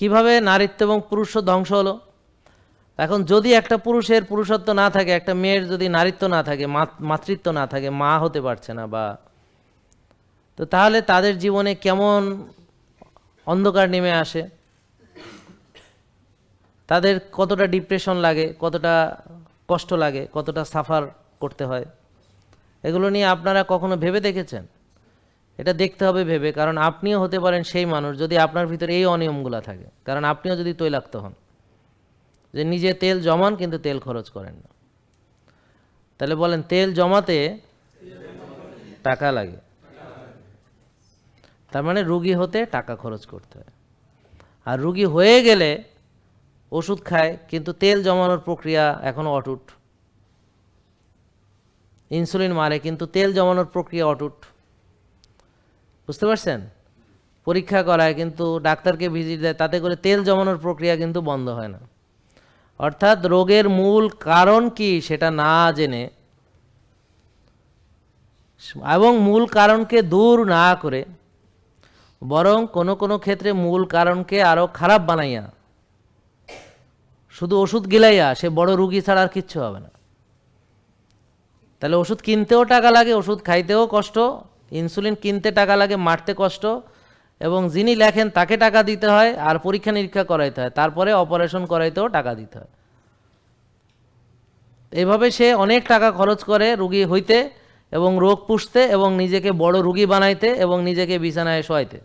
কীভাবে নারীত্ব এবং পুরুষ ধ্বংস হলো? এখন যদি একটা পুরুষের পুরুষত্ব না থাকে, একটা মেয়ের যদি নারীত্ব না থাকে মাত- মাতৃত্ব না থাকে, মা হতে পারছে না বা তো তাহলে তাদের জীবনে কেমন অন্ধকার নেমে আসে? তাদের কতটা ডিপ্রেশন লাগে, কতটা কষ্ট লাগে, কতটা সাফার করতে হয়? এগুলো নিয়ে আপনারা কখনো ভেবে দেখেছেন? এটা দেখতে হবে ভেবে, কারণ আপনিও হতে পারেন সেই মানুষ যদি আপনার ভিতরে এই অনিয়মগুলো থাকে। কারণ আপনিও যদি তৈলাক্ত হন, যে নিজে তেল জমান কিন্তু তেল খরচ করেন না। তাহলে বলেন, তেল জমাতে টাকা লাগে। তার মানে রুগী হতে টাকা খরচ করতে হয়। আর রুগী হয়ে গেলে ওষুধ খায়, কিন্তু তেল জমানোর প্রক্রিয়া এখনও অটুট। ইনসুলিন মারে, কিন্তু তেল জমানোর প্রক্রিয়া অটুট। বুঝতে পারছেন? পরীক্ষা করায় কিন্তু ডাক্তারকে ভিজিট দেয়, তাতে করে তেল জমানোর প্রক্রিয়া কিন্তু বন্ধ হয় না। অর্থাৎ রোগের মূল কারণ কি সেটা না জেনে, এবং মূল কারণকে দূর না করে, বরং কোনো কোনো ক্ষেত্রে মূল কারণকে আরও খারাপ বানাইয়া, শুধু ওষুধ গিলাইয়া সে বড় রুগী ছাড়া আর কিচ্ছু হবে না। তাহলে ওষুধ কিনতেও টাকা লাগে, ওষুধ খাইতেও কষ্ট ইনসুলিন কিনতে টাকা লাগে, মারতে কষ্ট। এবং যিনি লেখেন তাকে টাকা দিতে হয় আর পরীক্ষা নিরীক্ষা করাইতে হয়। তারপরে অপারেশন করাইতেও টাকা দিতে হয়। এইভাবে সে অনেক টাকা খরচ করে রুগী হইতে এবং রোগ পুষতে এবং নিজেকে বড় রুগী বানাইতে এবং নিজেকে বিছানায় শোয়াইতে।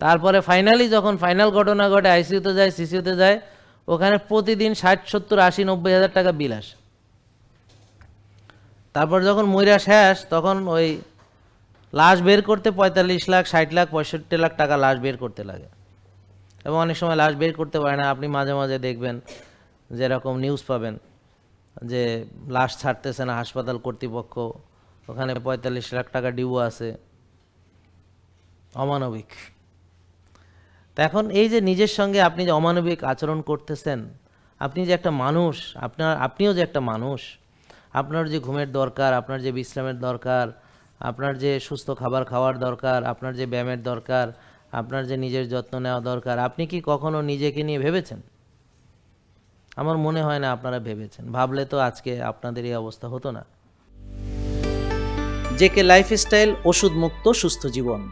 তারপরে ফাইনালি যখন ফাইনাল ঘটনা ঘটে আইসিইউতে যায় সিসিউতে যায়, ওখানে প্রতিদিন ষাট, সত্তর, আশি, নব্বই হাজার টাকা বিল আসে। তারপর যখন মইরা শেষ, তখন ওই লাশ বের করতে পঁয়তাল্লিশ লাখ, ষাট লাখ, পঁয়ষট্টি লাখ টাকা লাশ বের করতে লাগে। এবং অনেক সময় লাশ বের করতে পারে না। আপনি মাঝে মাঝে দেখবেন যেরকম নিউজ পাবেন যে লাশ ছাড়তেছে না হাসপাতাল কর্তৃপক্ষ। ওখানে পঁয়তাল্লিশ লাখ টাকা ডিউ আছে। অমানবিক। তা এখন এই যে নিজের সঙ্গে আপনি যে অমানবিক আচরণ করতেছেন, আপনি যে একটা মানুষ, আপনার, আপনিও যে একটা মানুষ, আপনার যে ঘুমের দরকার, আপনার যে বিশ্রামের দরকার আপনার যে সুস্থ খাবার খাওয়ার দরকার, আপনার যে ব্যায়ামের দরকার, আপনার যে নিজের যত্ন নেওয়া দরকার, আপনি কি কখনো নিজেকে নিয়ে ভেবেছেন? আমার মনে হয় না আপনারা ভেবেছেন। ভাবলে তো আজকে আপনাদের এই অবস্থা হতো না। জেকে লাইফস্টাইল ওষুধ মুক্ত সুস্থ জীবন।